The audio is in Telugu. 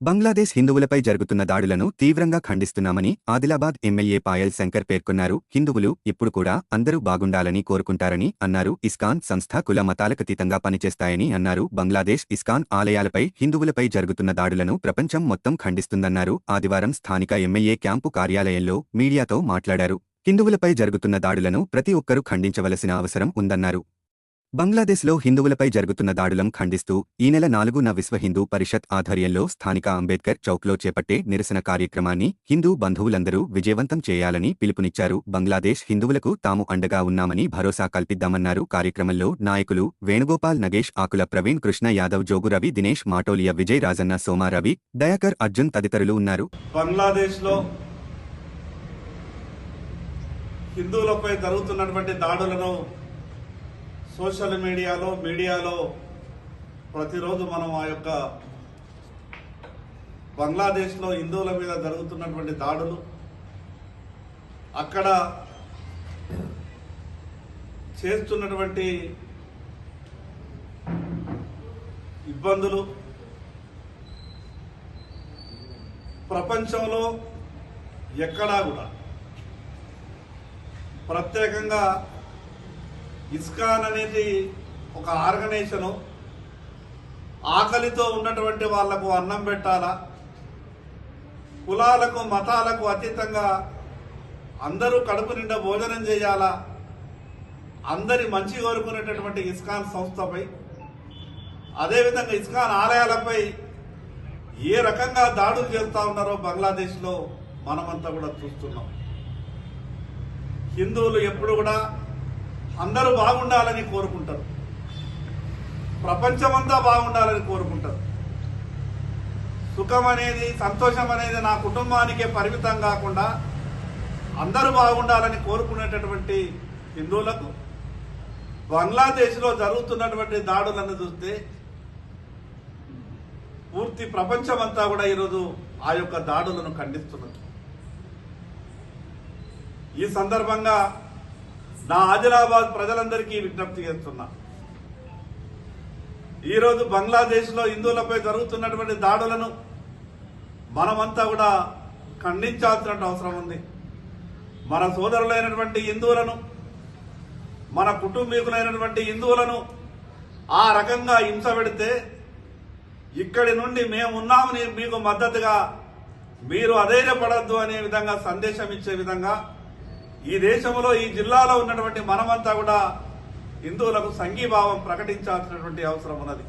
బంగ్లాదేశ్ హిందువులపై జరుగుతున్న దాడులను తీవ్రంగా ఖండిస్తున్నామని ఆదిలాబాద్ ఎమ్మెల్యే పాయల్ శంకర్ పేర్కొన్నారు. హిందువులు ఇప్పుడు కూడా అందరూ బాగుండాలని కోరుకుంటారని అన్నారు. ఇస్కాన్ సంస్థ కుల మతాలకతీతంగా పనిచేస్తాయని అన్నారు. బంగ్లాదేశ్ ఇస్కాన్ ఆలయాలపై హిందువులపై జరుగుతున్న దాడులను ప్రపంచం మొత్తం ఖండిస్తుందన్నారు. ఆదివారం స్థానిక ఎమ్మెల్యే క్యాంపు కార్యాలయంలో మీడియాతో మాట్లాడారు. హిందువులపై జరుగుతున్న దాడులను ప్రతి ఒక్కరూ ఖండించవలసిన అవసరం ఉందన్నారు. బంగ్లాదేశ్లో హిందువులపై జరుగుతున్న దాడులం ఖండిస్తూ ఈ నెల నాలుగున విశ్వ హిందూ పరిషత్ ఆధ్వర్యంలో స్థానిక అంబేద్కర్ చౌక్లో చేపట్టే నిరసన కార్యక్రమాన్ని హిందూ బంధువులందరూ విజయవంతం చేయాలని పిలుపునిచ్చారు. బంగ్లాదేశ్ హిందువులకు తాము అండగా ఉన్నామని భరోసా కల్పిద్దామన్నారు. కార్యక్రమంలో నాయకులు వేణుగోపాల్ నగేష్ ఆకుల ప్రవీణ్ కృష్ణ యాదవ్ జోగు రవి దినేష్ మాటోలియ విజయ్ రాజన్న సోమారవి దయాకర్ అర్జున్ తదితరులు ఉన్నారు. బంగ్లాదేశ్లో హిందువులపై జరుగుతున్నటువంటి దాడులను సోషల్ మీడియాలో మీడియాలో ప్రతిరోజు మనం ఆ యొక్క బంగ్లాదేశ్లో హిందువుల మీద జరుగుతున్నటువంటి దాడులు. అక్కడ చేస్తున్నటువంటి ఇబ్బందులు. ప్రపంచంలో ఎక్కడా కూడా ప్రత్యేకంగా ఇస్కాన్ అనేది ఒక ఆర్గనైజేషను. ఆకలితో ఉన్నటువంటి వాళ్ళకు అన్నం పెట్టాలా? కులాలకు మతాలకు అతీతంగా అందరూ కడుపు నిండా భోజనం చేయాలా? అందరి మంచి కోరుకునేటటువంటి ఇస్కాన్ సంస్థపై అదేవిధంగా ఇస్కాన్ ఆలయాలపై ఏ రకంగా దాడులు చేస్తూ ఉన్నారో బంగ్లాదేశ్లో మనమంతా కూడా చూస్తున్నాం. హిందువులు ఎప్పుడు కూడా అందరూ బాగుండాలని కోరుకుంటారు. ప్రపంచమంతా బాగుండాలని కోరుకుంటారు. సుఖం అనేది సంతోషం అనేది నా కుటుంబానికే పరిమితం కాకుండా అందరూ బాగుండాలని కోరుకునేటటువంటి హిందువులకు బంగ్లాదేశ్లో జరుగుతున్నటువంటి దాడులను చూస్తే పూర్తి ప్రపంచమంతా కూడా ఈరోజు ఆ యొక్క దాడులను ఖండిస్తున్నది. ఈ సందర్భంగా నా ఆదిలాబాద్ ప్రజలందరికీ విజ్ఞప్తి చేస్తున్నా. ఈరోజు బంగ్లాదేశ్లో హిందువులపై జరుగుతున్నటువంటి దాడులను మనమంతా కూడా ఖండించాల్సిన అవసరం ఉంది. మన సోదరులైనటువంటి హిందువులను మన కుటుంబీకులైనటువంటి హిందువులను ఆ రకంగా హింస పెడితే ఇక్కడి నుండి మేము ఉన్నామని మీకు మద్దతుగా మీరు అధైర్యపడద్దు అనే విధంగా సందేశం ఇచ్చే విధంగా ఈ దేశంలో ఈ జిల్లాలో ఉన్నటువంటి మనమంతా కూడా హిందువులకు సంఘీభావం ప్రకటించాల్సినటువంటి అవసరం ఉన్నది.